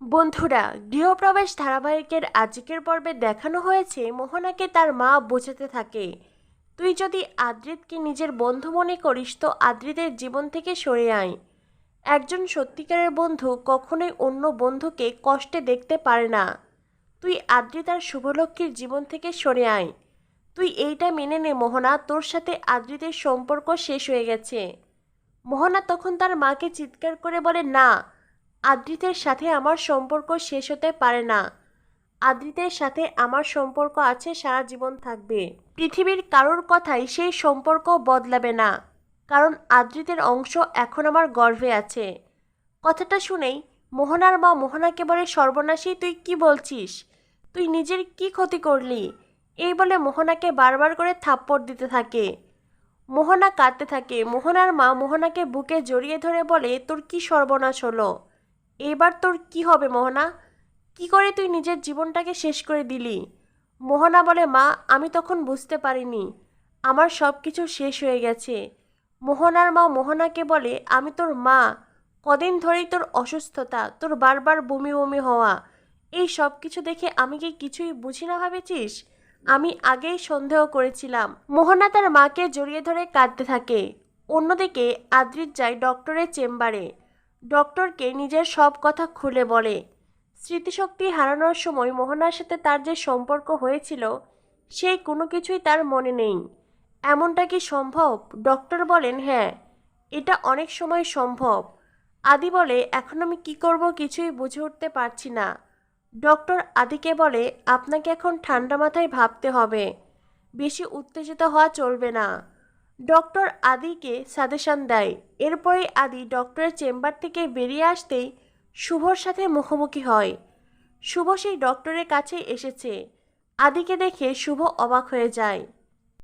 বন্ধুরা, গৃহপ্রবেশ ধারাবাহিকের আজকের পর্বে দেখানো হয়েছে মোহনাকে তার মা বোঝাতে থাকে। তুই যদি আদ্রিতকে নিজের বন্ধু মনে করিস তো আদ্রিতের জীবন থেকে সরে আয়। একজন সত্যিকারের বন্ধু কখনোই অন্য বন্ধুকে কষ্টে দেখতে পারে না। তুই আদ্রিত আর শুভলক্ষ্মীর জীবন থেকে সরে আয়। তুই এইটা মেনে নে মোহনা, তোর সাথে আদ্রিতের সম্পর্ক শেষ হয়ে গেছে। মোহনা তখন তার মাকে চিৎকার করে বলে, না আদ্রিতের সাথে আমার সম্পর্ক শেষ হতে পারে না। আদ্রিতের সাথে আমার সম্পর্ক আছে, সারা জীবন থাকবে। পৃথিবীর কারোর কথাই সেই সম্পর্ক বদলাবে না। কারণ আদ্রিতের অংশ এখন আমার গর্ভে আছে। কথাটা শুনেই মোহনার মা মোহনাকে বলে, সর্বনাশী, তুই কি বলছিস? তুই নিজের কি ক্ষতি করলি? এই বলে মোহনাকে বারবার করে থাপ্পড় দিতে থাকে। মোহনা কাঁদতে থাকে। মোহনার মা মোহনাকে বুকে জড়িয়ে ধরে বলে, তোর কি সর্বনাশ হলো? এবার তোর কি হবে মোহনা? কি করে তুই নিজের জীবনটাকে শেষ করে দিলি? মোহনা বলে, মা, আমি তখন বুঝতে পারিনি। আমার সব কিছু শেষ হয়ে গেছে। মোহনার মা মোহনাকে বলে, আমি তোর মা। কদিন ধরেই তোর অসুস্থতা, তোর বারবার বমি বমি হওয়া। এই সব কিছু দেখে আমি কি কিছুই বুঝি না, ভেবেছিস? আমি আগেই সন্দেহ করেছিলাম। মোহনা তার মাকে জড়িয়ে ধরে কাঁদতে থাকে। অন্যদিকে আদ্রিত যায় ডক্টরের চেম্বারে। ডক্টরকে নিজের সব কথা খুলে বলে। স্মৃতিশক্তি হারানোর সময় মোহনার সাথে তার যে সম্পর্ক হয়েছিল, সেই কোনো কিছুই তার মনে নেই। এমনটা কি সম্ভব? ডক্টর বলেন হ্যাঁ এটা অনেক সময় সম্ভব। আদি বলে, এখন আমি কি করব কিছুই বুঝে উঠতে পারছি না। ডক্টর আদিকে বলে, আপনাকে এখন ঠান্ডা মাথায় ভাবতে হবে। বেশি উত্তেজিত হওয়া চলবে না। ডক্টর আদিকে সাজেশন দেয়। এরপরে আদি ডক্টরের চেম্বার থেকে বেরিয়ে আসতেই শুভর সাথে মুখোমুখি হয়। শুভ সেই ডক্টরের কাছে এসেছে। আদিকে দেখে শুভ অবাক হয়ে যায়।